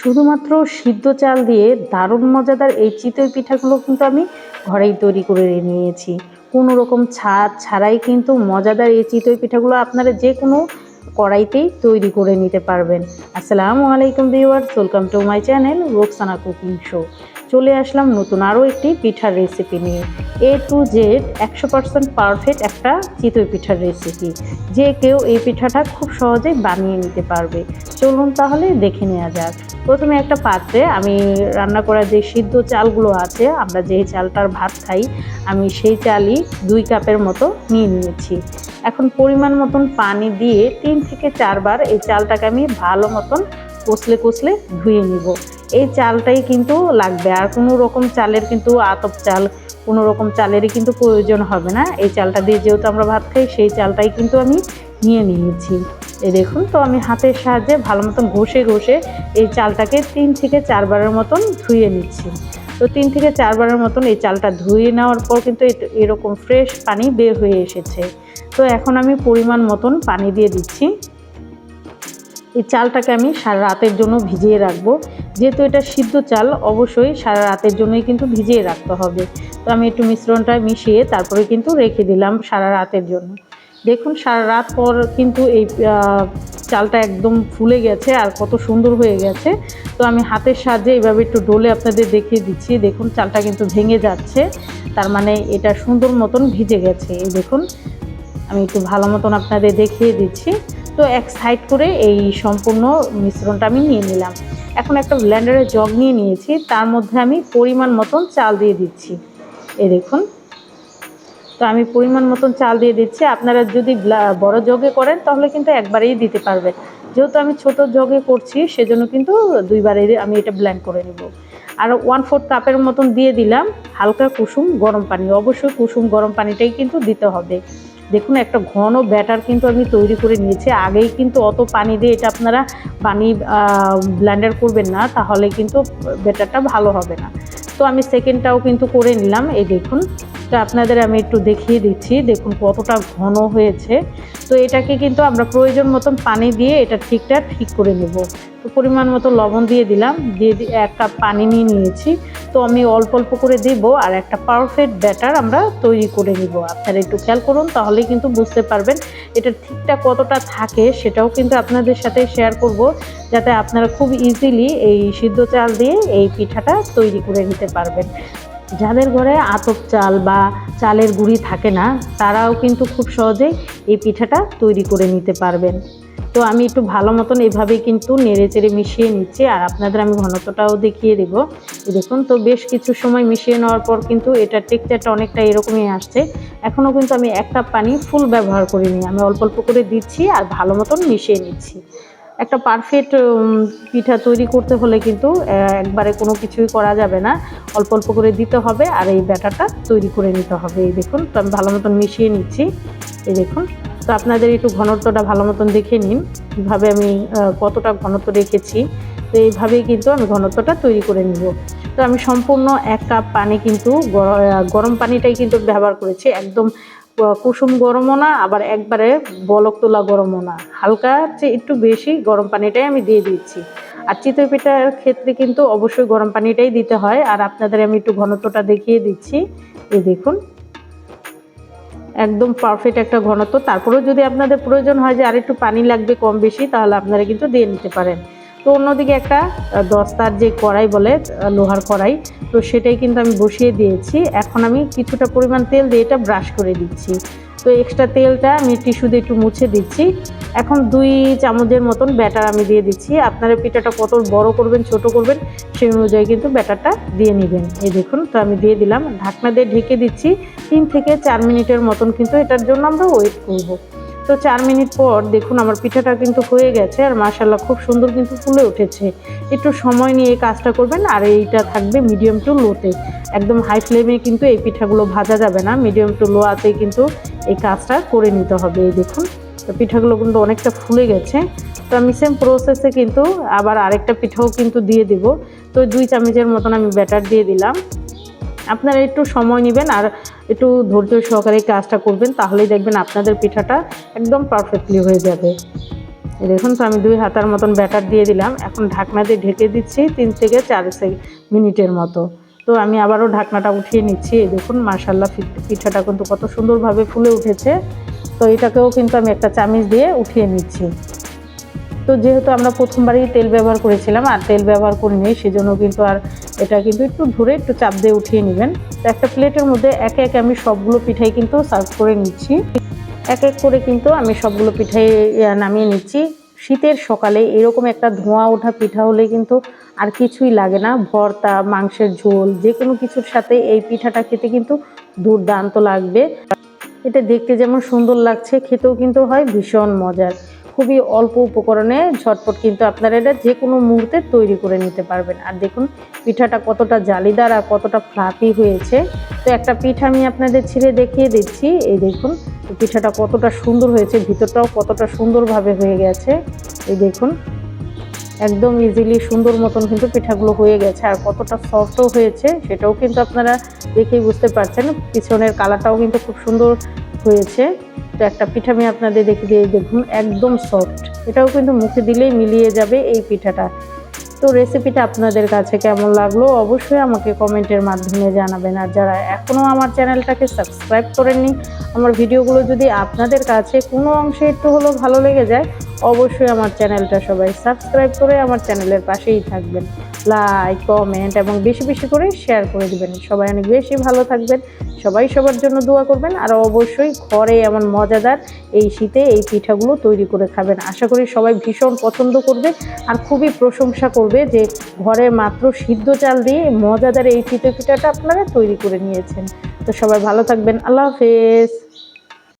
শুধুমাত্র সিদ্ধ চাল দিয়ে দারুণ মজাদার এই চিতই পিঠাগুলো কিন্তু আমি ঘরেই তৈরি করে নিয়েছি। কোনো রকম ছাদ ছাড়াই কিন্তু মজাদার এই চিতই পিঠাগুলো আপনারা যে কোনো কড়াইতেই তৈরি করে নিতে পারবেন। আসসালামু আলাইকুম viewers, welcome to my channel Roksana cooking show. চলে আসলাম নতুন আরও একটি পিঠার রেসিপি নিয়ে। এ টু জেড একশো পার্সেন্ট পারফেক্ট একটা চিতই পিঠার রেসিপি যে কেউ এই পিঠাটা খুব সহজেই বানিয়ে নিতে পারবে। চলুন তাহলে দেখে নেওয়া যাক। প্রথমে একটা পাত্রে আমি রান্না করা যে সিদ্ধ চালগুলো আছে, আমরা যে চালটার ভাত খাই, আমি সেই চালই দুই কাপের মতো নিয়ে নিয়েছি। এখন পরিমাণ মতন পানি দিয়ে তিন থেকে চারবার এই চালটাকে আমি ভালো মতন কষলে কষলে ধুয়ে নিব। এই চালটাই কিন্তু লাগবে। আর কোনো রকম চালের কিন্তু আতপ চাল, কোনো রকম চালেরই কিন্তু প্রয়োজন হবে না। এই চালটা দিয়ে যেহেতু আমরা ভাত খাই, সেই চালটাই কিন্তু আমি নিয়ে নিয়েছি। এই দেখুন, তো আমি হাতের সাহায্যে ভালো মতন ঘষে ঘষে এই চালটাকে তিন থেকে চারবারের মতন ধুয়ে নিচ্ছি। তো তিন থেকে চারবারের মতন এই চালটা ধুয়ে নেওয়ার পর কিন্তু এরকম ফ্রেশ পানি বের হয়ে এসেছে। তো এখন আমি পরিমাণ মতন পানি দিয়ে দিচ্ছি। এই চালটাকে আমি সারা রাতের জন্য ভিজিয়ে রাখব। যেহেতু এটা সিদ্ধ চাল, অবশ্যই সারা রাতের জন্যই কিন্তু ভিজিয়ে রাখতে হবে। তো আমি একটু মিশ্রণটা মিশিয়ে তারপরে কিন্তু রেখে দিলাম সারা রাতের জন্য। দেখুন, সারা রাত পর কিন্তু এই চালটা একদম ফুলে গেছে আর কত সুন্দর হয়ে গেছে। তো আমি হাতের সাহায্যে এইভাবে একটু ডোলে আপনাদের দেখিয়ে দিচ্ছি। দেখুন, চালটা কিন্তু ভেঙে যাচ্ছে। তার মানে এটা সুন্দর মতন ভিজে গেছে। এই দেখুন, আমি একটু ভালো মতন আপনাদের দেখিয়ে দিচ্ছি। তো এক সাইড করে এই সম্পূর্ণ মিশ্রণটা আমি নিয়ে নিলাম। এখন একটা ব্ল্যান্ডারের জগ নিয়ে নিয়েছি, তার মধ্যে আমি পরিমাণ মতন চাল দিয়ে দিচ্ছি। এ দেখুন। তো আমি পরিমাণ মতন চাল দিয়ে দিচ্ছি। আপনারা যদি বড় জগে করেন, তাহলে কিন্তু একবারেই দিতে পারবেন যেহেতু আমি ছোট জগে করছি, সেজন্য কিন্তু দুইবারে আমি এটা ব্ল্যান্ড করে নেব। আর ওয়ান ফোর্থ কাপের মতন দিয়ে দিলাম হালকা কুসুম গরম পানি। অবশ্যই কুসুম গরম পানিটাই কিন্তু দিতে হবে। দেখুন, একটা ঘন ব্যাটার কিন্তু আমি তৈরি করে নিয়েছি। আগেই কিন্তু অত পানি দিয়ে এটা আপনারা পানি ব্ল্যান্ডার করবেন না, তাহলে কিন্তু ব্যাটারটা ভালো হবে না। তো আমি সেকেন্ডটাও কিন্তু করে নিলাম। এই দেখুন তো আপনাদের আমি একটু দেখিয়ে দিচ্ছি। দেখুন কতটা ঘন হয়েছে। তো এটাকে কিন্তু আমরা প্রয়োজন মতন পানি দিয়ে এটা ঠিকঠাক ঠিক করে নেব। তো পরিমাণ মতো লবণ দিয়ে দিলাম। দিয়ে এক কাপ পানি নিয়ে নিয়েছি। তো আমি অল্প অল্প করে দেব আর একটা পারফেক্ট ব্যাটার আমরা তৈরি করে নিব। আপনারা একটু খেয়াল করুন, তাহলে কিন্তু বুঝতে পারবেন এটা ঠিকঠাক কতটা থাকে, সেটাও কিন্তু আপনাদের সাথে শেয়ার করব, যাতে আপনারা খুব ইজিলি এই সিদ্ধ চাল দিয়ে এই পিঠাটা তৈরি করে নিতে পারবেন। যাদের ঘরে আতপ চাল বা চালের গুঁড়ি থাকে না, তারাও কিন্তু খুব সহজেই এই পিঠাটা তৈরি করে নিতে পারবেন। তো আমি একটু ভালো মতন এভাবেই কিন্তু নেড়ে চেড়ে মিশিয়ে নিচ্ছি, আর আপনাদের আমি ঘনত্বটাও দেখিয়ে দেবো। দেখুন, তো বেশ কিছু সময় মিশিয়ে নেওয়ার পর কিন্তু এটা টেক্সচারটা অনেকটা এরকমই আসছে। এখনও কিন্তু আমি এক কাপ পানি ফুল ব্যবহার করিনি, আমি অল্প অল্প করে দিচ্ছি আর ভালো মতন মিশিয়ে নিচ্ছি। একটা পারফেক্ট পিঠা তৈরি করতে হলে কিন্তু একবারে কোনো কিছুই করা যাবে না। অল্প অল্প করে দিতে হবে আর এই ব্যাটারটা তৈরি করে নিতে হবে। এই দেখুন, তো আমি ভালো মতন মিশিয়ে নিচ্ছি। এই দেখুন, তো আপনাদের একটু ঘনত্বটা ভালো মতন দেখে নিন। কীভাবে আমি কতটা ঘনত্ব রেখেছি। তো এইভাবেই কিন্তু আমি ঘনত্বটা তৈরি করে নিব। তো আমি সম্পূর্ণ এক কাপ পানি কিন্তু গরম পানিটাই কিন্তু ব্যবহার করেছি। একদম কুসুম গরমও না, আবার একবারে বলক তোলা গরমও না। হালকা চেয়ে একটু বেশি গরম পানিটাই আমি দিয়ে দিচ্ছি। আর চিতই পিঠার ক্ষেত্রে কিন্তু অবশ্যই গরম পানিটাই দিতে হয়। আর আপনাদের আমি একটু ঘনত্বটা দেখিয়ে দিচ্ছি। এই দেখুন। একদম পারফেক্ট একটা ঘনত্ব। তারপরেও যদি আপনাদের প্রয়োজন হয় যে আরেকটু পানি লাগবে কম বেশি, তাহলে আপনারা কিন্তু দিয়ে নিতে পারেন। তো অন্যদিকে একটা দস্তার যে কড়াই বলে লোহার কড়াই, তো সেটাই কিন্তু আমি বসিয়ে দিয়েছি। এখন আমি কিছুটা পরিমাণ তেল দিয়ে এটা ব্রাশ করে দিচ্ছি। তো এক্সট্রা তেলটা আমি টিস্যু দিয়ে একটু মুছে দিচ্ছি। এখন দুই চামচের মতন ব্যাটার আমি দিয়ে দিচ্ছি। আপনারা পিঠাটা কত বড় করবেন, ছোট করবেন, সেই অনুযায়ী কিন্তু ব্যাটারটা দিয়ে নেবেন। এই দেখুন, তো আমি দিয়ে দিলাম। ঢাকনা দিয়ে ঢেকে দিচ্ছি। তিন থেকে চার মিনিটের মতন কিন্তু এটার জন্য আমরা ওয়েট করব। তো চার মিনিট পর দেখুন আমার পিঠাটা কিন্তু হয়ে গেছে আর মাসাল্লাহ খুব সুন্দর কিন্তু ফুলে উঠেছে। একটু সময় নিয়ে এই কাজটা করবেন আর এইটা থাকবে মিডিয়াম টু লোতে একদম হাই ফ্লেমে কিন্তু এই পিঠাগুলো ভাজা যাবে না মিডিয়াম টু লো আতে কিন্তু এই কাজটা করে নিতে হবে, এই দেখুন। তো পিঠাগুলো কিন্তু অনেকটা ফুলে গেছে। তো আমি সেম প্রসেসে কিন্তু আবার আরেকটা পিঠাও কিন্তু দিয়ে দিব। তো দুই চামচের মতন আমি ব্যাটার দিয়ে দিলাম। আপনারা একটু সময় নেবেন আর একটু ধৈর্য সহকারে কাজটা করবেন, তাহলেই দেখবেন আপনাদের পিঠাটা একদম পারফেক্টলি হয়ে যাবে। দেখুন তো, আমি দুই হাতার মতন ব্যাটার দিয়ে দিলাম। এখন ঢাকনা দিয়ে ঢেকে দিচ্ছি তিন থেকে চার মিনিটের মতো। তো আমি আবারও ঢাকনাটা উঠিয়ে নিচ্ছি। দেখুন মার্শাল্লাহ পিঠাটা কিন্তু কত সুন্দরভাবে ফুলে উঠেছে। তো এটাকেও কিন্তু আমি একটা চামিচ দিয়ে উঠিয়ে নিচ্ছি। তো যেহেতু আমরা প্রথমবারই তেল ব্যবহার করেছিলাম আর তেল ব্যবহার করিনি, সেজন্য কিন্তু আর এটা কিন্তু একটু ধরে একটু চাপ দিয়ে উঠিয়ে নেবেন। তো একটা প্লেটের মধ্যে একে একে আমি সবগুলো পিঠাই কিন্তু সার্ভ করে নিচ্ছি। এক এক করে কিন্তু আমি সবগুলো পিঠাই নামিয়ে নিচ্ছি। শীতের সকালে এরকম একটা ধোঁয়া ওঠা পিঠা হলে কিন্তু আর কিছুই লাগে না। ভর্তা, মাংসের ঝোল যে কোনো কিছুর সাথে এই পিঠাটা খেতে কিন্তু দুর্দান্ত লাগবে। এটা দেখতে যেমন সুন্দর লাগছে, খেতেও কিন্তু হয় ভীষণ মজার। খুবই অল্প উপকরণে ঝটপট কিন্তু আপনারা এটা যে কোনো মুহূর্তে তৈরি করে নিতে পারবেন। আর দেখুন, পিঠাটা কতটা জালিদার আর কতটা ফ্লাফি হয়েছে। তো একটা পিঠা আমি আপনাদের ছিঁড়ে দেখিয়ে দিচ্ছি। এই দেখুন, পিঠাটা কতটা সুন্দর হয়েছে, ভিতরটাও কতটা সুন্দরভাবে হয়ে গেছে। এই দেখুন, একদম ইজিলি সুন্দর মতন কিন্তু পিঠাগুলো হয়ে গেছে। আর কতটা সফটও হয়েছে, সেটাও কিন্তু আপনারা দেখেই বুঝতে পারছেন। পিছনের কালারটাও কিন্তু খুব সুন্দর হয়েছে। তো একটা পিঠা আমি আপনাদের দেখে দিয়ে দেখুন, একদম সফট এটাও কিন্তু মুখে দিলেই মিলিয়ে যাবে এই পিঠাটা। তো রেসিপিটা আপনাদের কাছে কেমন লাগল অবশ্যই আমাকে কমেন্টের মাধ্যমে জানাবেন। আর যারা এখনও আমার চ্যানেলটাকে সাবস্ক্রাইব করেননি, আমার ভিডিওগুলো যদি আপনাদের কাছে কোনো অংশে একটু হলেও ভালো লেগে যায়, অবশ্যই আমার চ্যানেলটা সবাই সাবস্ক্রাইব করে আমার চ্যানেলের পাশেই থাকবেন। লাইক কমেন্ট এবং বেশি বেশি করে শেয়ার করে দেবেন। সবাই অনেক বেশি ভালো থাকবেন। সবাই সবার জন্য দোয়া করবেন। আর অবশ্যই ঘরে এমন মজাদার এই শীতে এই পিঠাগুলো তৈরি করে খাবেন। আশা করি সবাই ভীষণ পছন্দ করবে আর খুবই প্রশংসা করবে যে ঘরে মাত্র সিদ্ধ চাল দিয়ে মজাদার এই চিতই পিঠাটা আপনারা তৈরি করে নিয়েছেন। তো সবাই ভালো থাকবেন। আল্লাহ হাফেজ।